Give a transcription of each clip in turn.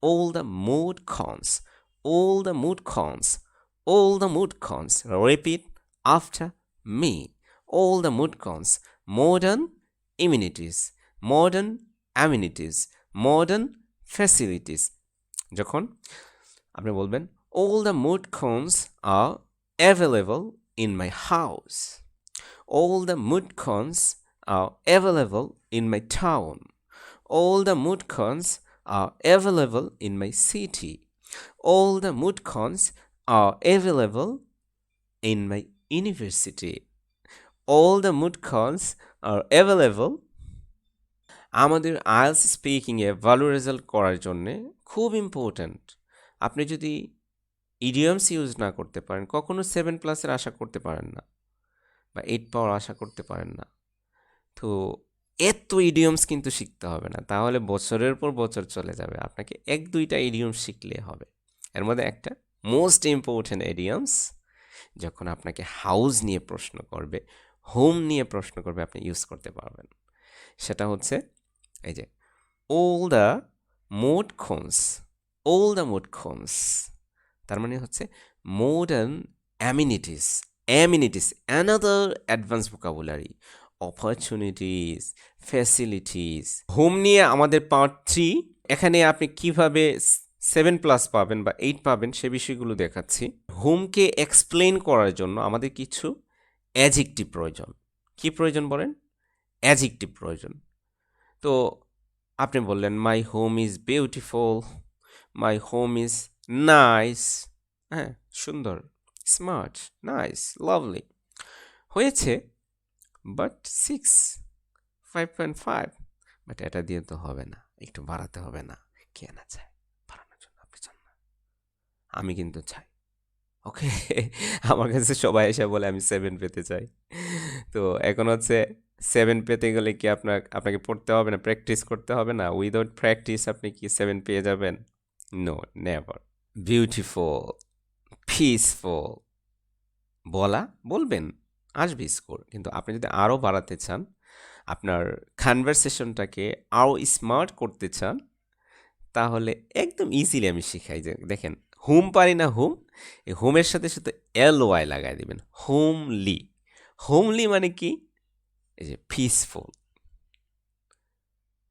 all the mood cons all the mood cons all the mood cons repeat after me all the mood cons modern amenities modern amenities modern facilities যখন আপনি বলবেন all the mood cons are available in my house all the mood cons are available in my town all the mood cons are available in my city all the mood cons are available in my university. All the mood cons are available. আমাদের IELTS স্পিকিংয়ে ভালো result করার জন্যে খুব important আপনি যদি idioms use না করতে পারেন, কখনো সেভেন প্লাসের আশা করতে পারেন না বা এইট পাওয়ার আশা করতে পারেন না। তো এত ইডিয়মস কিন্তু শিখতে হবে না। তাহলে বছরের পর বছর চলে যাবে। আপনাকে এক, দুইটা ইডিয়মস শিখলে হবে। এর মধ্যে একটা মোস্ট ইম্পর্ট্যান্ট ইডিয়মস যখন আপনাকে হাউস নিয়ে প্রশ্ন করবে হোম নিয়ে প্রশ্ন করবে, আপনি ইউজ করতে পারবেন। সেটা হচ্ছে, এই যে ওল দ্য মোড খোমস ওল দ্য মোড খোমস তার মানে হচ্ছে modern amenities amenities another advance vocabulary opportunities facilities home নিয়ে আমাদের পার্ট থ্রি এখানে আপনি কীভাবে সেভেন প্লাস পাবেন বা এইট পাবেন সে বিষয়গুলো দেখাচ্ছি। হোমকে এক্সপ্লেন করার জন্য আমাদের কিছু অ্যাজেক্টিভ প্রয়োজন। কি প্রয়োজন বলেন? অ্যাজেক্টিভ প্রয়োজন। তো আপনি বললেন my home is beautiful my home is nice হ্যাঁ সুন্দর স্মার্ট নাইস লাভলি হয়েছে but six five point five but এটা দিয়ে তো হবে না। একটু বাড়াতে হবে না। কে না চায়? বাড়ানোর জন্য আপনি চান না। আমি কিন্তু চাই। ওকে? আমার কাছে সবাই এসে বলে, আমি সেভেন পেতে চাই। তো এখন হচ্ছে সেভেন পেতে গেলে কি আপনার, আপনাকে পড়তে হবে না? প্র্যাকটিস করতে হবে না? উইদাউট প্র্যাকটিস আপনি কি সেভেন পেয়ে যাবেন? নো নেভার বিউটিফুল পিসফুল বলা? বলবেন? আসবে স্কোর। কিন্তু আপনি যদি আরও বাড়াতে চান, আপনার কনভারসেশনটাকে আরও স্মার্ট করতে চান, তাহলে একদম ইজিলি আমি শিখাই যে, দেখেন, হুম পারি না হুম, এই হোমের সাথে সাথে এল ওয়াই লাগাই দেবেন, হোমলি। হোমলি মানে কি? এই যে পিসফুল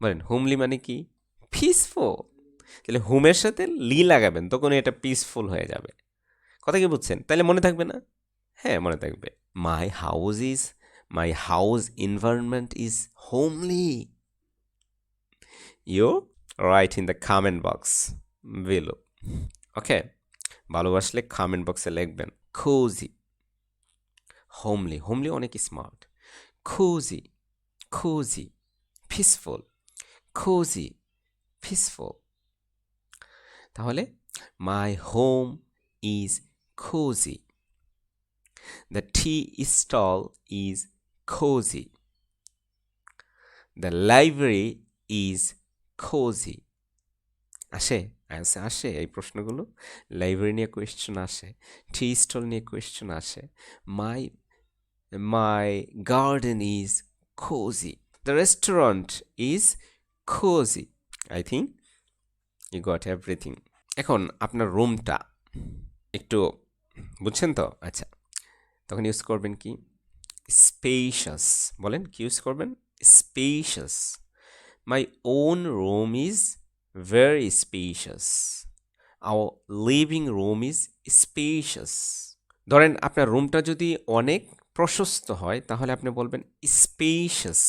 বলেন, হোমলি মানে কি? পিসফুল তাহলে হোমের সাথে লি লাগাবেন তখন এটা পিসফুল হয়ে যাবে। কথা কি বুঝছেন? তাহলে মনে থাকবে না? হ্যাঁ মনে থাকবে। My house is my house environment is homely you write in the comment box below okay ভালোবাসলে কামেন্ট বক্সে লিখবেন খুজি হোমলি হোমলি অনেক স্মার্ট খুজি খুজি পিসফুল খুজি পিসফুল তাহলে my home is cozy. The tea stall is cozy. The library is cozy. আসে আসে আসে এই প্রশ্নগুলো। লাইব্রেরি নিয়ে কোয়েশ্চেন আসে টি স্টল নিয়ে কোয়েশ্চেন আসে। My my garden is cozy the restaurant is cozy I think you got everything এখন আপনার রুমটা একটু, বুঝছেন তো? আচ্ছা। তখন ইউজ করবেন কি? স্পেশাস বলেন কি ইউজ করবেন? Spacious my own room is very spacious our living room is spacious ধরেন আপনার রুমটা যদি অনেক প্রশস্ত হয়, তাহলে আপনি বলবেন স্পেশাস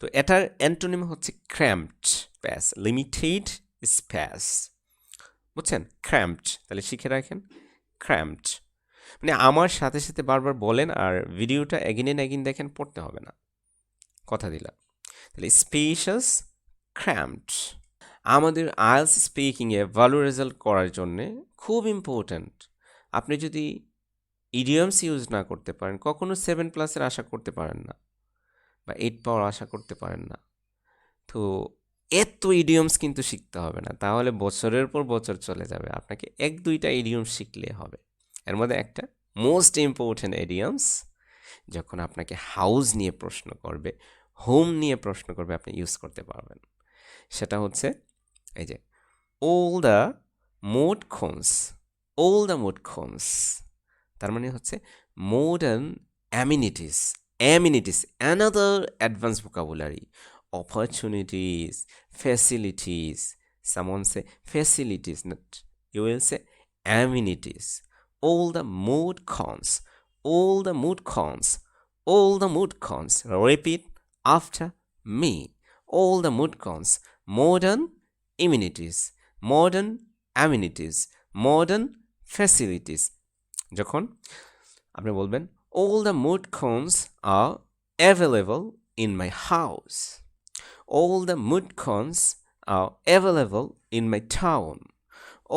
তো এটার অ্যান্টোনিম হচ্ছে ক্র্যাম্পড স্প্যাস লিমিটেড স্প্যাস বুঝছেন? ক্র্যাম্পড তাহলে শিখে রাখেন। ক্র্যাম্পড মানে আমার সাথে সাথে বারবার বলেন আর ভিডিওটা এগিন এন এগিন দেখেন, পড়তে হবে না। কথা দিলাম। তাহলে স্পেশাস ক্র্যাম্পড আমাদের আইএলস স্পিকিংয়ে ভালো রেজাল্ট করার জন্যে খুব ইম্পর্ট্যান্ট আপনি যদি ইডিয়ামস ইউজ না করতে পারেন, কখনো সেভেন প্লাসের আশা করতে পারেন না বা এইট পাওয়ার আশা করতে পারেন না। তো এত ইডিয়মস কিন্তু শিখতে হবে না। তাহলে বছরের পর বছর চলে যাবে। আপনাকে এক দুইটা ইডিয়মস শিখলে হবে। এর মধ্যে একটা মোস্ট ইম্পর্টেন্ট এডিয়ামস যখন আপনাকে হাউস নিয়ে প্রশ্ন করবে হোম নিয়ে প্রশ্ন করবে, আপনি ইউজ করতে পারবেন। সেটা হচ্ছে, এই যে all the mod cons all the mod cons তার মানে হচ্ছে modern amenities amenities another advance vocabulary opportunities facilities some say facilities not you will say amenities all the mood cons all the mood cons all the mood cons repeat after me all the mood cons modern amenities modern amenities modern facilities যখন আপনি বলবেন all the mood cons are available in my house all the mood cons are available in my town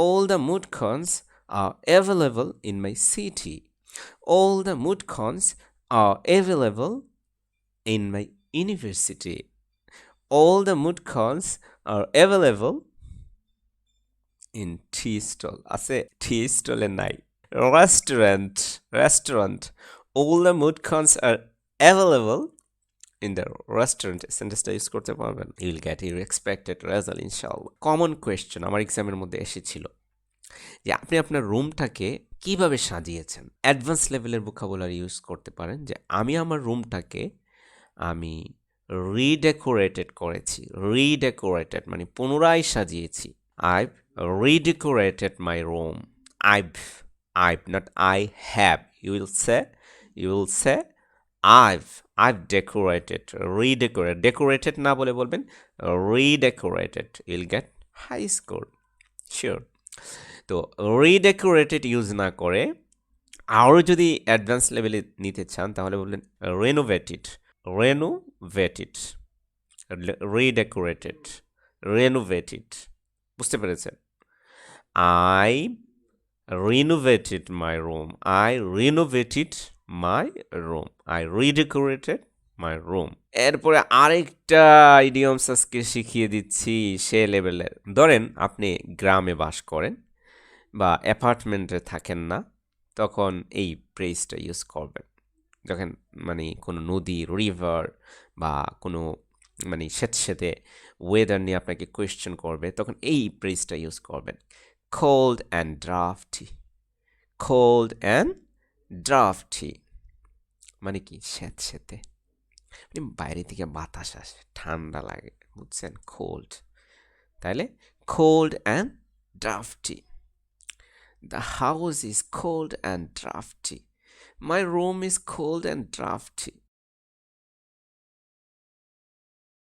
all the mood cons are available in my city all the mood cons are available in my university all the mood cons are available in tea stall আছে tea stall এ নাই restaurant restaurant all the mood cons are available in the restaurant সেন্টেন্সটা use করতে পারবেন you will get your expected result ইনশাল্লাহ common question আমার এক্সামের মধ্যে এসেছিল যে আপনি আপনার রুমটাকে কীভাবে সাজিয়েছেন? অ্যাডভান্স লেভেলের ভোকাবুলারি ইউজ করতে পারেন যে আমি আমার রুমটাকে আমি রিডেকোরেটেড করেছি। রিডেকোরেটেড মানে পুনরায় সাজিয়েছি। I've redecorated my room I've I've not I have you will say you will say I've I've decorated redecorate decorated না বলে বলবেন redecorated you'll get high score sure তো রিডেকোরেটেড ইউজ না করে আরও যদি অ্যাডভান্স লেভেলে নিতে চান, তাহলে বললেন রেনোভেটেড রেনোভেটেড রিডেকোরেটেড রেনোভেটেড বুঝতে পেরেছেন? I renovated my room I renovated my room I redecorated my room এরপরে আরেকটা ইডিয়মস আজকে শিখিয়ে দিচ্ছি সে লেভেলের ধরেন আপনি গ্রামে বাস করেন বা অ্যাপার্টমেন্টে থাকেন না, তখন এই প্রেসটা ইউজ করবেন। যখন মানে কোনো নদী রিভার বা কোনো মানে স্যাঁতস্যাঁতে ওয়েদার নিয়ে আপনাকে কোয়েশ্চেন করবে, তখন এই প্রেসটা ইউজ করবেন। Cold and drafty cold and drafty মানে কি? স্যাঁতস্যাঁতে মানে বাইরে থেকে বাতাস আসে, ঠান্ডা লাগে, বুঝছেন? কোল্ড তাইলে cold and drafty The house is cold and drafty. My room is cold and drafty.